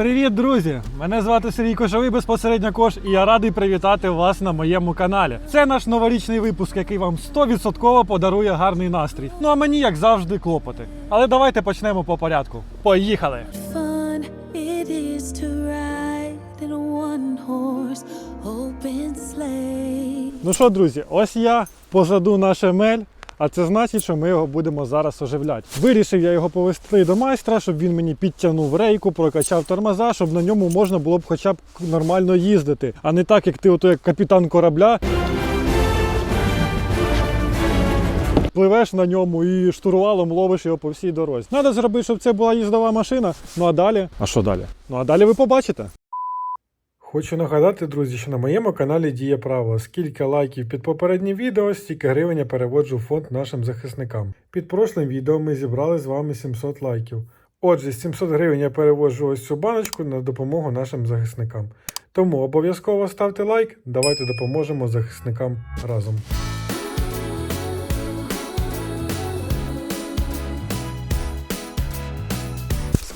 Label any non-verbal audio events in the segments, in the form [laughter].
Привіт, друзі! Мене звати Сергій Кошовий, безпосередньо Кош, і я радий привітати вас на моєму каналі. Це наш новорічний випуск, який вам 100% подарує гарний настрій. Ну а мені, як завжди, клопоти. Але давайте почнемо по порядку. Поїхали! Ну що, друзі, ось я позаду наш емель. А це значить, що ми його будемо зараз оживляти. Вирішив я його повести до майстра, щоб він мені підтягнув рейку, прокачав тормоза, щоб на ньому можна було б хоча б нормально їздити, а не так, як ти, ото як капітан корабля. Пливеш на ньому і штурвалом ловиш його по всій дорозі. Треба зробити, щоб це була їздова машина. Ну а далі. А що далі? Ну а далі ви побачите. Хочу нагадати, друзі, що на моєму каналі діє право. Скільки лайків під попереднім відео, стільки гривень я переводжу в фонд нашим захисникам. Під прошлим відео ми зібрали з вами 700 лайків. Отже, 700 гривень я переводжу ось цю баночку на допомогу нашим захисникам. Тому обов'язково ставте лайк, давайте допоможемо захисникам разом.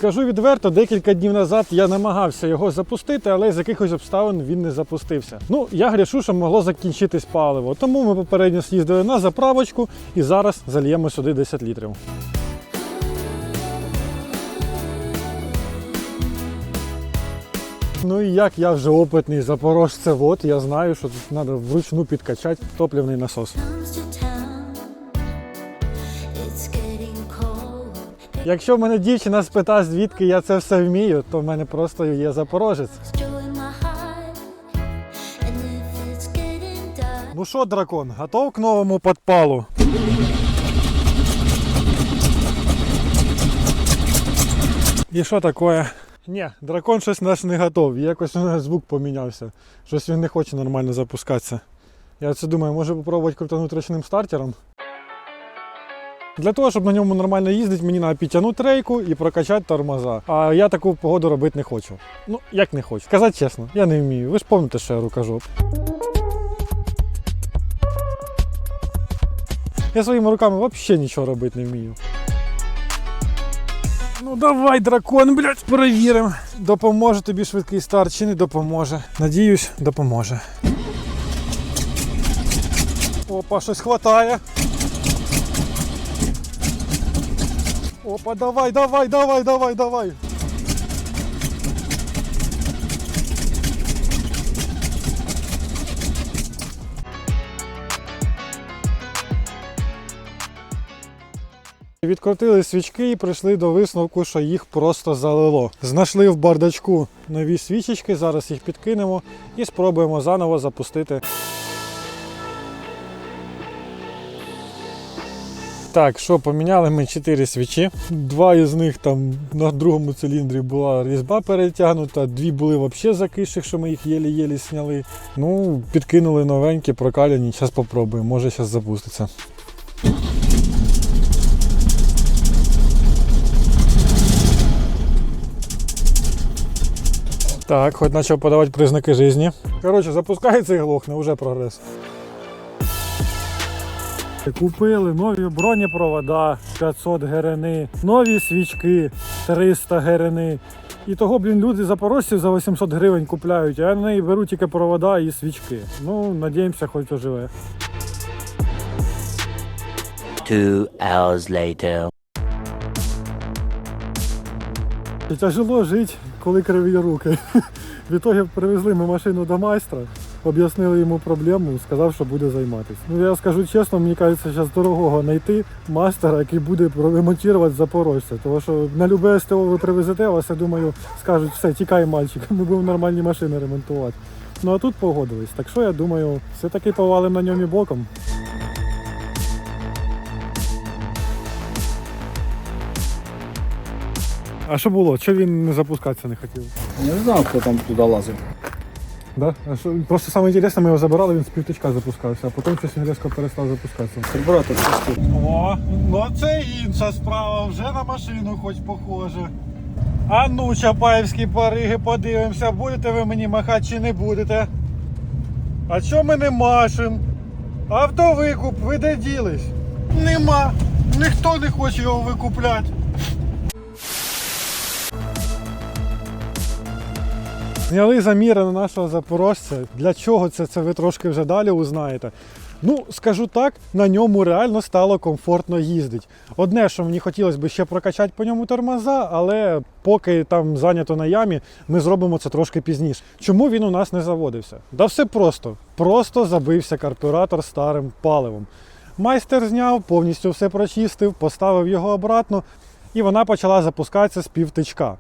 Скажу відверто, декілька днів назад я намагався його запустити, але з якихось обставин він не запустився. Ну, я грішу, що могло закінчитись паливо. Тому ми попередньо з'їздили на заправочку і зараз зальємо сюди 10 літрів. Ну і як я вже опитний запорожцевод, я знаю, що тут треба вручну підкачати топливний насос. Якщо мене дівчина спитає, звідки я це все вмію, то в мене просто є запорожець. Ну що, дракон, готов к новому подпалу? І що таке? Ні, дракон щось наш не готов. Якось у нас звук помінявся. Щось він не хоче нормально запускатися. Я це думаю, може попробувати крутанути ручним стартером. Для того, щоб на ньому нормально їздити, мені треба підтягнути рейку і прокачати тормоза. А я таку погоду робити не хочу. Ну, як не хочу. Сказати чесно, я не вмію. Ви ж пам'ятаєте, що я рукожоп. Я своїми руками взагалі нічого робити не вмію. Ну давай, дракон, блядь, перевіримо. Допоможе тобі швидкий старт чи не допоможе. Надіюсь, допоможе. Опа, щось хватає. Опа, давай, давай, давай, давай, давай. Відкрутили свічки і прийшли до висновку, що їх просто залило. Знайшли в бардачку нові свічечки, зараз їх підкинемо і спробуємо заново запустити. Так, що поміняли ми 4 свічі. Два із них там на другому циліндрі була різьба перетягнута, дві були взагалі закиших, що ми їх єлі-єлі сняли. Ну, підкинули новенькі, прокаляні. Зараз попробуємо, може зараз запуститься. Так, хоч почав подавати признаки житті. Коротше, запускається і глохне, вже прогрес. Купили нові бронепровода 500 герени, нові свічки 300 герени. І того, блін, люди запорожців за 800 гривень купляють, а я на неї беру тільки провода і свічки. Ну, надіємося, хоч оживе. Two hours later. Тяжело жити, коли криві руки. [laughs] Відтоді привезли ми машину до майстра, об'яснили йому проблему, сказав, що буде займатися. Ну я скажу чесно, мені кажеться, зараз дорогого знайти майстера, який буде ремонтувати запорожця. Тому що на любе СТО ви привезете, вас, я думаю, скажуть, все, тікай, мальчик, ми будемо нормальні машини ремонтувати. Ну а тут погодились. Так що я думаю, все-таки повалим на ньому боком. А що було? Чого він не запускатися не хотів? Не знав, хто там туди лазив. Да? А що, просто саме інтересне, ми його забирали, він з півтичка запускався, а потім щось він різко перестав запускатися. Карбюратор чистив. О, ну це інша справа, вже на машину хоч похоже. А ну, чапаївські париги, подивимося, будете ви мені махати чи не будете. А що ми не машем? Автовикуп, ви де ділись? Нема. Ніхто не хоче його викупляти. Зняли заміри на нашого запорожця. Для чого це, це ви трошки вже далі узнаєте. Ну, скажу так, на ньому реально стало комфортно їздити. Одне, що мені хотілося б ще прокачати по ньому тормоза, але поки там зайнято на ямі, ми зробимо це трошки пізніше. Чому він у нас не заводився? Да все просто. Просто забився карбюратор старим паливом. Майстер зняв, повністю все прочистив, поставив його обратно, і вона почала запускатися з півтичка.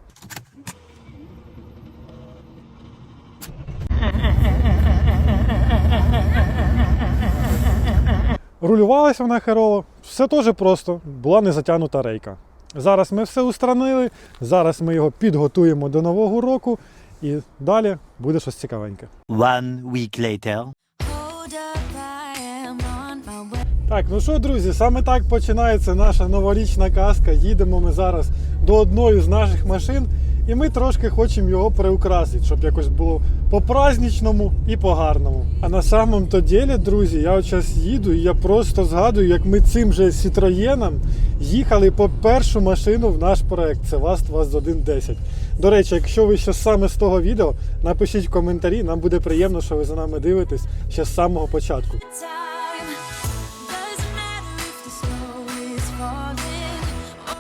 Рулювалася вона херово, все теж просто, була не затягнута рейка. Зараз ми все устранили, зараз ми його підготуємо до нового року і далі буде щось цікавеньке. One week later. Так, ну що, друзі, саме так починається наша новорічна казка. Їдемо ми зараз до одної з наших машин, і ми трошки хочемо його приукрасити, щоб якось було по-праздничному і по-гарному. А на самом то ділі, друзі, я от зараз їду і я просто згадую, як ми цим же Сітроєном їхали по першу машину в наш проект. Це ВАЗ 2110. До речі, якщо ви ще саме з того відео, напишіть в коментарі, нам буде приємно, що ви за нами дивитесь ще з самого початку.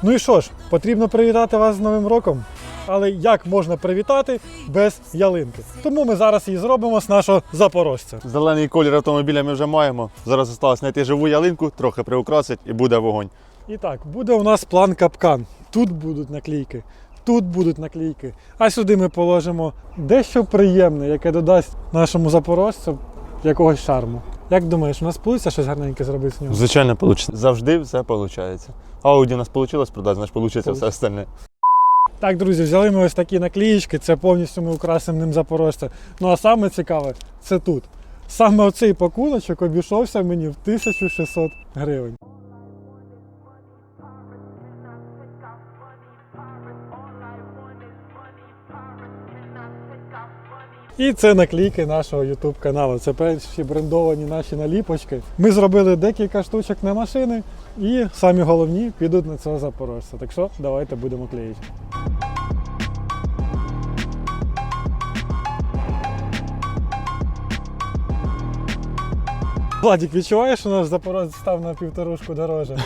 Ну і що ж, потрібно привітати вас з Новим роком. Але як можна привітати без ялинки? Тому ми зараз її зробимо з нашого запорожця. Зелений колір автомобіля ми вже маємо. Зараз залишилось знайти живу ялинку, трохи приукрасить і буде вогонь. І так, буде у нас план капкан. Тут будуть наклейки, тут будуть наклейки. А сюди ми положимо дещо приємне, яке додасть нашому запорожцю якогось шарму. Як думаєш, у нас вийде щось гарненьке зробити з нього? Звичайно, вийде. Завжди все виходить. Ауді у нас вийшло продати, значить вийде все остальне. Так, друзі, взяли ми ось такі наклеїчки, це повністю ми украсимо ним запорожця. Ну а саме цікаве, це тут. Саме оцей пакуночок обійшовся мені в 1600 гривень. І це наклейки нашого YouTube каналу. Це перші брендовані наші наліпочки. Ми зробили декілька штучок на машини, і самі головні підуть на цього запорожця. Так що давайте будемо клеїти. Владик, відчуваєш, що наш запорожець став на півторушку дороже?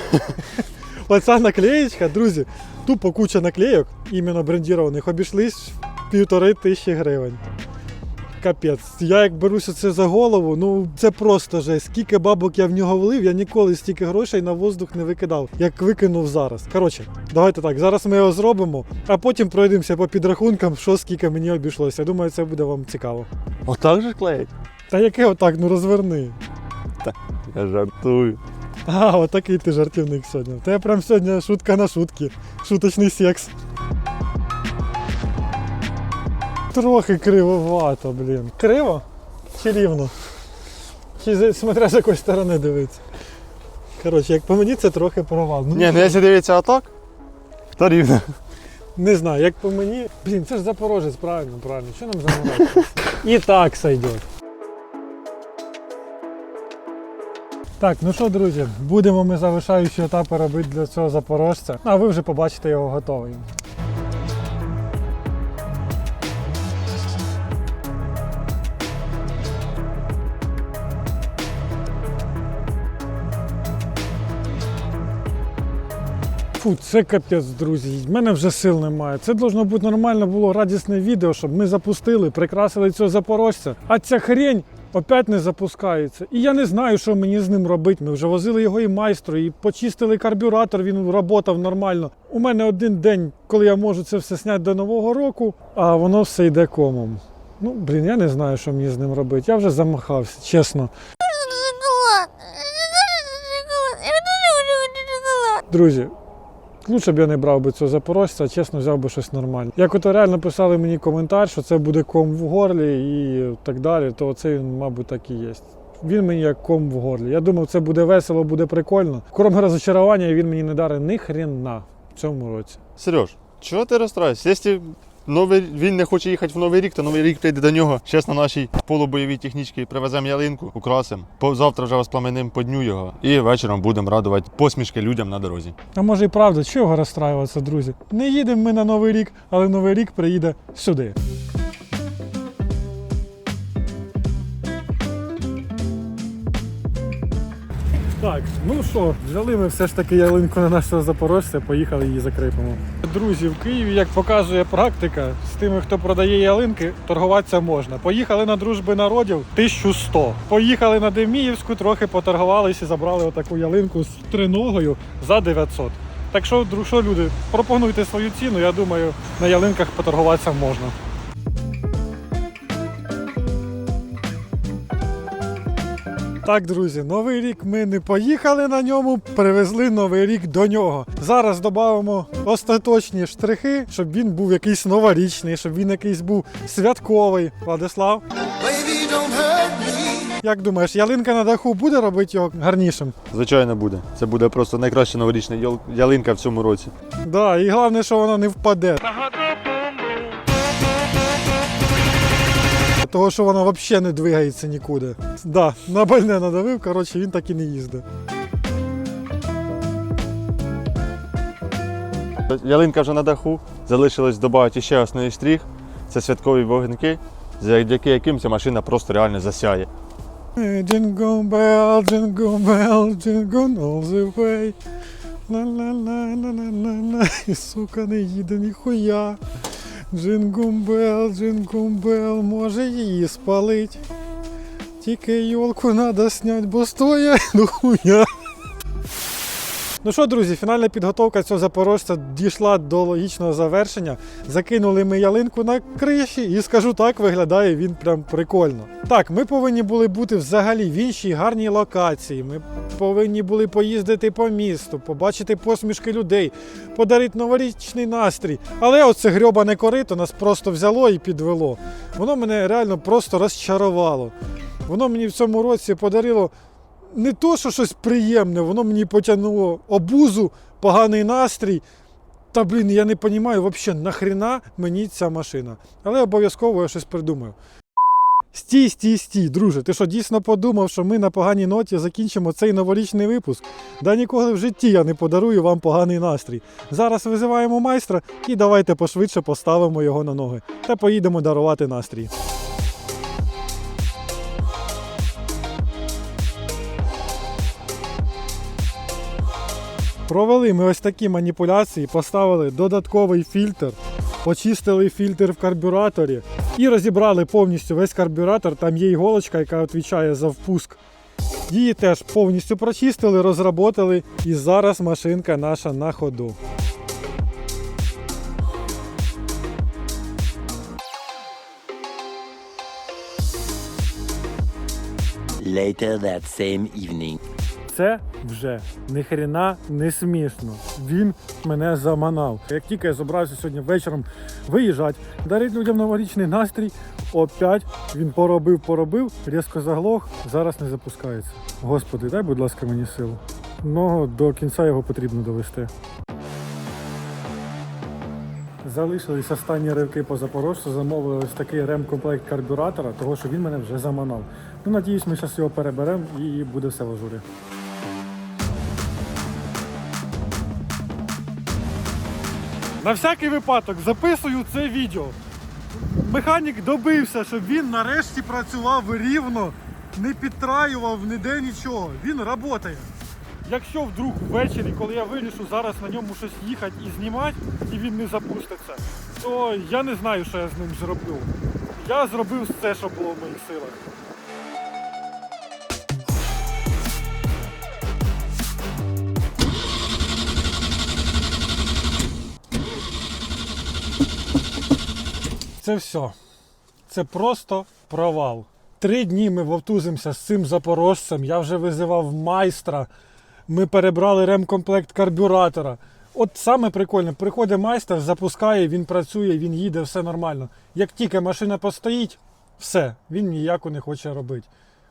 [laughs] Оця наклеєчка, друзі, тупо куча наклейок, іменно брендірованих, обійшлись півтори тисячі гривень. Капець. Я як беруся це за голову, ну це просто жесть. Скільки бабок я в нього влив, я ніколи стільки грошей на воздух не викидав, як викинув зараз. Коротше, давайте так. Зараз ми його зробимо, а потім пройдемося по підрахункам, що скільки мені обійшлося. Я думаю, це буде вам цікаво. Отак же клеїть? Та яке отак, ну розверни. Я жартую. А, отакий ти жартівник сьогодні. Та я прям сьогодні шутка на шутки. Шуточний секс. Трохи кривовато, блін. Криво? Чи рівно? Чи смотря з якої сторони дивитися. Коротше, як по мені, це трохи провал. Ну, Ні, ну якщо дивитися отак, то рівно. Не знаю, як по мені. Блін, це ж запорожець, правильно, правильно. Що нам замовляти? І так сойдет. Так, ну що, друзі, будемо ми завершаючі етапи робити для цього запорожця, а ви вже побачите його готовий. Фу, це капець, друзі. В мене вже сил немає. Це должно бути нормально було радісне відео, щоб ми запустили, прикрасили цього запорожця. А ця хрень опять не запускається. І я не знаю, що мені з ним робити. Ми вже возили його і майстру, і почистили карбюратор, він працював нормально. У мене один день, коли я можу це все зняти до Нового року, а воно все йде комом. Ну, блін, я не знаю, що мені з ним робити. Я вже замахався, чесно. Друзі, лучше б я не брав би цього запорожця, а чесно взяв би щось нормальне. Як ото реально писали мені коментар, що це буде ком в горлі і так далі, то це він, мабуть, так і є. Він мені як ком в горлі. Я думав, це буде весело, буде прикольно. Крім розочарування, він мені не дарить ні хрена в цьому році. Сереж, чого ти розстраєшся? Якщо новий, він не хоче їхати в новий рік, то новий рік прийде до нього. Щас на нашій полубойовій технічці привеземо ялинку, украсимо. Завтра вже воспламеним по дню його. І вечором будемо радувати посмішки людям на дорозі. А може і правда, чого розстраюватися, друзі? Не їдемо ми на Новий рік, але Новий рік приїде сюди. Так, ну що, взяли ми все ж таки ялинку на нашого запорожця, поїхали її закріпимо. Друзі, в Києві, як показує практика, з тими, хто продає ялинки, торгуватися можна. Поїхали на дружби народів 1100. Поїхали на Деміївську, трохи поторгувалися і забрали отаку ялинку з триногою за 900. Так що, друг, що люди, пропонуйте свою ціну, я думаю, на ялинках поторгуватися можна. Так, друзі, новий рік ми не поїхали на ньому, привезли новий рік до нього. Зараз додамо остаточні штрихи, щоб він був якийсь новорічний, щоб він якийсь був святковий. Владислав. Як думаєш, ялинка на даху буде робити його гарнішим? Звичайно, буде. Це буде просто найкраща новорічна йол- ялинка в цьому році. Да, і головне, що вона не впаде. Того, що вона взагалі не двигається нікуди. Да, на больне надавив, коротше, він так і не їздить. Ялинка вже на даху. Залишилось додати ще основний штрих. Це святкові вогники, завдяки яким ця машина просто реально засяє. Jingle bell, jingle bell, jingle all the way. Ла-ла-ла-ла-ла-ла-ла. І сука не їде ніхуя. Джингумбел, jingle може її спалить. Тільки йолку треба снять, бо стоя [laughs] хуя. Ну що, друзі, фінальна підготовка цього запорожця дійшла до логічного завершення. Закинули ми ялинку на криші, і скажу так, виглядає він прям прикольно. Так, ми повинні були бути взагалі в іншій гарній локації. Ми повинні були поїздити по місту, побачити посмішки людей, подарити новорічний настрій. Але оце грьобане корито нас просто взяло і підвело. Воно мене реально просто розчарувало. Воно мені в цьому році подарило не то, що щось приємне, воно мені потягнуло обузу, поганий настрій. Та блін, я не розумію взагалі, нахрена мені ця машина. Але обов'язково я щось придумаю. Стій, стій, стій, друже, ти що дійсно подумав, що ми на поганій ноті закінчимо цей новорічний випуск? Да ніколи в житті я не подарую вам поганий настрій. Зараз визиваємо майстра і давайте пошвидше поставимо його на ноги та поїдемо дарувати настрій. Провели ми ось такі маніпуляції, поставили додатковий фільтр, почистили фільтр в карбюраторі і розібрали повністю весь карбюратор. Там є іголочка, яка відповідає за впуск. Її теж повністю прочистили, розработали, і зараз машинка наша на ходу. Later that same evening. Це вже ні хрена не смішно. Він мене заманав. Як тільки я зібрався сьогодні вечором виїжджати, дарити людям новорічний настрій, опять він поробив, поробив, різко заглох, зараз не запускається. Господи, дай, будь ласка, мені силу. Ну, до кінця його потрібно довести. Залишились останні ривки по Запорожцю, замовили ось такий ремкомплект карбюратора, того що він мене вже заманав. Ну, надіюсь, ми зараз його переберемо і буде все в ажурі. На всякий випадок записую це відео. Механік добився, щоб він нарешті працював рівно, не підтраював ніде нічого. Він працює. Якщо вдруг ввечері, коли я вирішу зараз на ньому щось їхати і знімати, і він не запуститься, то я не знаю, що я з ним зроблю. Я зробив все, що було в моїх силах. Це все. Це просто провал. Три дні ми вовтузимося з цим запорожцем. Я вже визивав майстра. Ми перебрали ремкомплект карбюратора. От саме прикольне, приходить майстер, запускає, він працює, він їде, все нормально. Як тільки машина постоїть, все, він ніяко не хоче робити.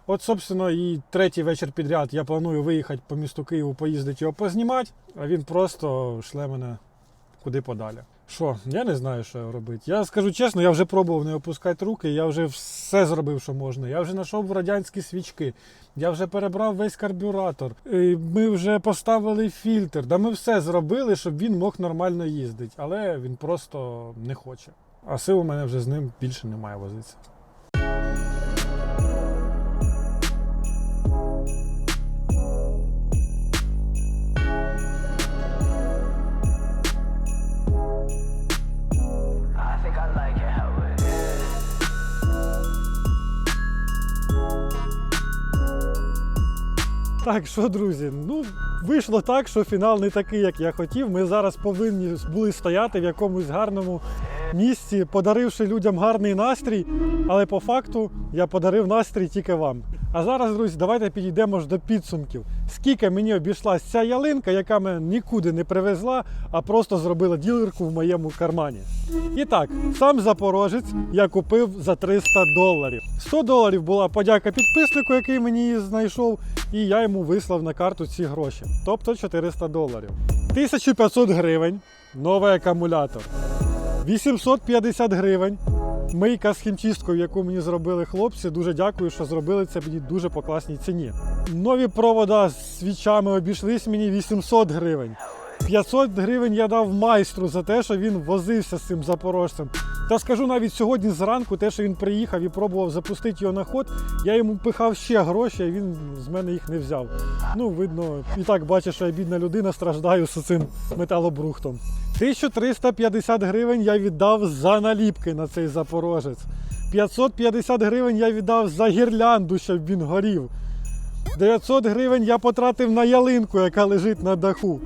От, собственно, і третій вечір підряд я планую виїхати по місту Києву, поїздити його познімати, а він просто шле мене куди подалі. Що, я не знаю, що робити. Я скажу чесно, я вже пробував не опускати руки, я вже все зробив, що можна. Я вже знайшов радянські свічки, я вже перебрав весь карбюратор. Ми вже поставили фільтр. Да ми все зробили, щоб він мог нормально їздити. Але він просто не хоче. А сил у мене вже з ним більше немає возитися. Так, що, друзі, ну вийшло так, що фінал не такий, як я хотів. Ми зараз повинні були стояти в якомусь гарному місці, подаривши людям гарний настрій, але по факту я подарив настрій тільки вам. А зараз, друзі, давайте підійдемо ж до підсумків. Скільки мені обійшлась ця ялинка, яка мене нікуди не привезла, а просто зробила ділерку в моєму кармані. І так, сам запорожець я купив за 300 доларів. 100 доларів була подяка підписнику, який мені її знайшов, і я йому вислав на карту ці гроші, тобто 400 доларів. 1500 гривень, новий акумулятор. 850 гривень. Мийка з хімчисткою, яку мені зробили хлопці. Дуже дякую, що зробили це мені дуже по класній ціні. Нові провода з свічами обійшлись мені 800 гривень. 500 гривень я дав майстру за те, що він возився з цим запорожцем. Та скажу навіть сьогодні зранку, те, що він приїхав і пробував запустити його на ход, я йому пихав ще гроші, а він з мене їх не взяв. Ну, видно, і так бачиш, що я бідна людина, страждаю з цим металобрухтом. 1350 гривень я віддав за наліпки на цей запорожець. 550 гривень я віддав за гірлянду, щоб він горів. 900 гривень я потратив на ялинку, яка лежить на даху.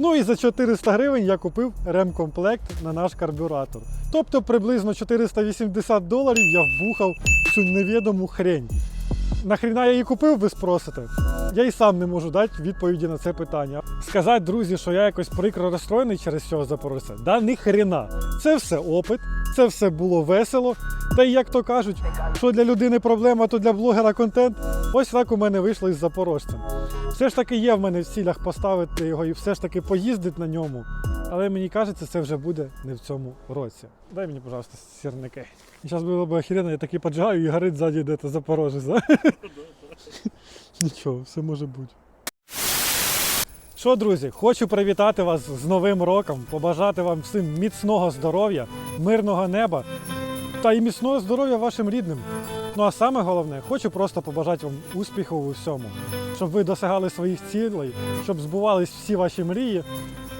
Ну і за 400 гривень я купив ремкомплект на наш карбюратор. Тобто приблизно 480 доларів я вбухав цю невідому хрень. Нахріна я її купив, ви спросите? Я і сам не можу дати відповіді на це питання. Сказати, друзі, що я якось прикро розстроєний через цього запорожця, да ніхрена. Це все опит, це все було весело. Та й як то кажуть, що для людини проблема, то для блогера контент. Ось так у мене вийшло із запорожцем. Все ж таки є в мене в цілях поставити його і все ж таки поїздити на ньому. Але мені кажеться, це вже буде не в цьому році. Дай мені, пожалуйста, сірники. Зараз було б охеренно, я такий поджигаю і горить ззаді де-то запорожець. да? [laughs] Нічого, все може бути. Що, друзі, хочу привітати вас з Новим роком, побажати вам всім міцного здоров'я, мирного неба та й міцного здоров'я вашим рідним. Ну а саме головне, хочу просто побажати вам успіху у всьому, щоб ви досягали своїх цілей, щоб збувались всі ваші мрії.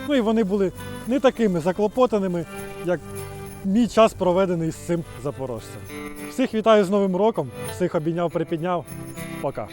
Ну і вони були не такими заклопотаними, як мій час проведений з цим запорожцем. Всіх вітаю з Новим роком, всіх обійняв, припідняв. Пока.